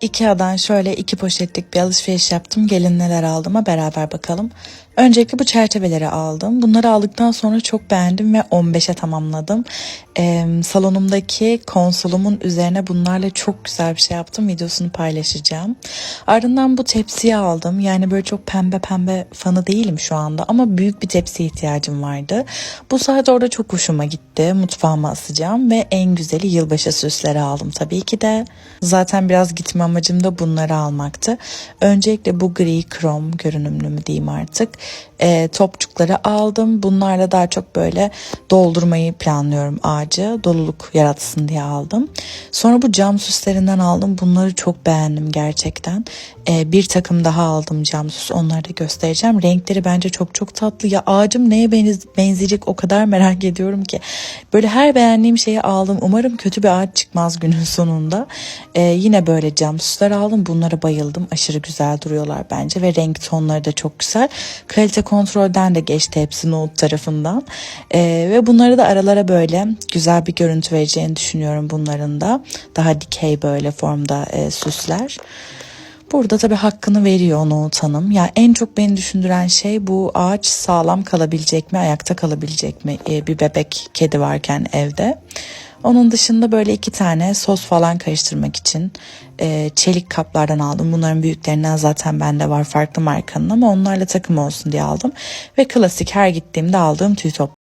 Ikea'dan şöyle iki poşetlik bir alışveriş yaptım. Gelin neler aldığıma beraber bakalım. Öncelikle bu çerçeveleri aldım. Bunları aldıktan sonra çok beğendim ve 15'e tamamladım. Ee, salonumdaki konsolumun üzerine bunlarla çok güzel bir şey yaptım. Videosunu paylaşacağım. Ardından bu tepsiyi aldım. Yani böyle çok pembe pembe fanı değilim şu anda ama büyük bir tepsiye ihtiyacım vardı. Bu sadece orada çok hoşuma gitti. Mutfağıma asacağım ve en güzeli yılbaşı süsleri aldım tabii ki de. Zaten biraz gitme amacım da bunları almaktı. Öncelikle bu gri krom görünümlü mü diyeyim artık. E, topçukları aldım. Bunlarla daha çok böyle doldurmayı planlıyorum ağacı. Doluluk yaratsın diye aldım. Sonra bu cam süslerinden aldım. Bunları çok beğendim gerçekten. E, bir takım daha aldım cam süs. Onları da göstereceğim. Renkleri bence çok çok tatlı. Ya ağacım neye benz- benzeyecek o kadar merak ediyorum ki. Böyle her beğendiğim şeyi aldım. Umarım kötü bir ağaç çıkmaz günün sonunda. E, yine böyle cam süsler aldım. Bunlara bayıldım. Aşırı güzel duruyorlar bence ve renk tonları da çok güzel. Kalite kontrolden de geçti hepsi Note tarafından. E, ve bunları da aralara böyle güzel bir görüntü vereceğini düşünüyorum bunların da. Daha dikey böyle formda e, süsler. Burada tabii hakkını veriyor Nohut Hanım. Ya en çok beni düşündüren şey bu ağaç sağlam kalabilecek mi, ayakta kalabilecek mi e, bir bebek kedi varken evde. Onun dışında böyle iki tane sos falan karıştırmak için e, çelik kaplardan aldım. Bunların büyüklerinden zaten bende var farklı markanın ama onlarla takım olsun diye aldım. Ve klasik her gittiğimde aldığım tüy top